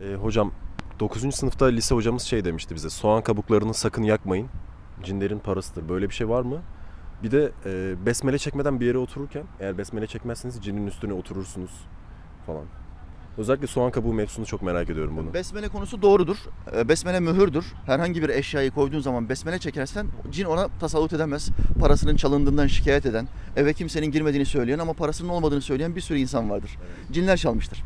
E, hocam 9. sınıfta lise hocamız şey demişti bize. Soğan kabuklarını sakın yakmayın. Cinlerin parasıdır. Böyle bir şey var mı? Bir de e, besmele çekmeden bir yere otururken eğer besmele çekmezseniz cinin üstüne oturursunuz falan. Özellikle soğan kabuğu mevzusunu çok merak ediyorum bunu. Besmele konusu doğrudur. Ee, Besmele mühürdür. Herhangi bir eşyayı koyduğun zaman besmele çekersen cin ona tasallut edemez. Parasının çalındığından şikayet eden, eve kimsenin girmediğini söyleyen ama parasının olmadığını söyleyen bir sürü insan vardır. Cinler çalmıştır.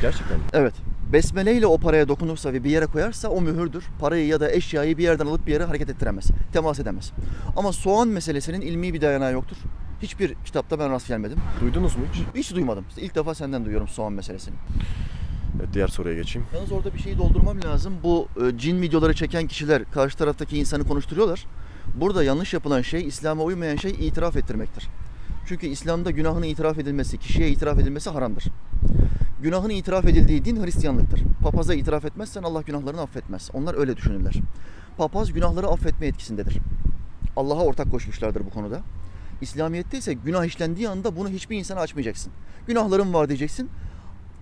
Gerçekten mi? Evet. Besmele ile o paraya dokunursa ve bir yere koyarsa o mühürdür. Parayı ya da eşyayı bir yerden alıp bir yere hareket ettiremez. Temas edemez. Ama soğan meselesinin ilmi bir dayanağı yoktur. Hiçbir kitapta ben rast gelmedim. Duydunuz mu hiç? Hiç duymadım. İşte İlk defa senden duyuyorum soğan meselesini. Evet, diğer soruya geçeyim. Yalnız orada bir şeyi doldurmam lazım. Bu e, cin videoları çeken kişiler karşı taraftaki insanı konuşturuyorlar. Burada yanlış yapılan şey, İslam'a uymayan şey itiraf ettirmektir. Çünkü İslam'da günahın itiraf edilmesi, kişiye itiraf edilmesi haramdır. Günahın itiraf edildiği din Hristiyanlıktır. Papaza itiraf etmezsen Allah günahlarını affetmez. Onlar öyle düşünürler. Papaz günahları affetme etkisindedir. Allah'a ortak koşmuşlardır bu konuda. İslamiyet'te ise günah işlendiği anda bunu hiçbir insana açmayacaksın. Günahların var diyeceksin.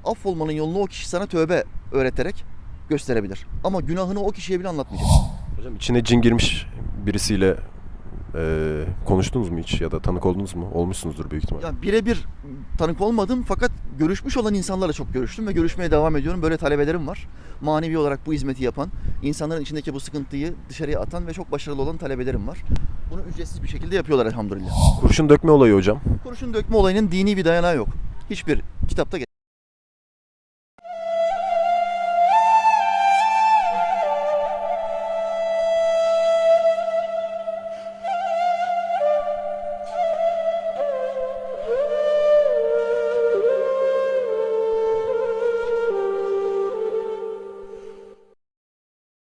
Affolmanın yolunu o kişi sana tövbe öğreterek gösterebilir. Ama günahını o kişiye bile anlatmayacaksın. Hocam içine cin girmiş birisiyle e, konuştunuz mu hiç ya da tanık oldunuz mu? Olmuşsunuzdur büyük ihtimalle. Ya birebir tanık olmadım fakat görüşmüş olan insanlarla çok görüştüm ve görüşmeye devam ediyorum. Böyle talebelerim var. Manevi olarak bu hizmeti yapan, insanların içindeki bu sıkıntıyı dışarıya atan ve çok başarılı olan talebelerim var. Bunu ücretsiz bir şekilde yapıyorlar elhamdülillah. Kurşun dökme olayı hocam. Kurşun dökme olayının dini bir dayanağı yok. Hiçbir kitapta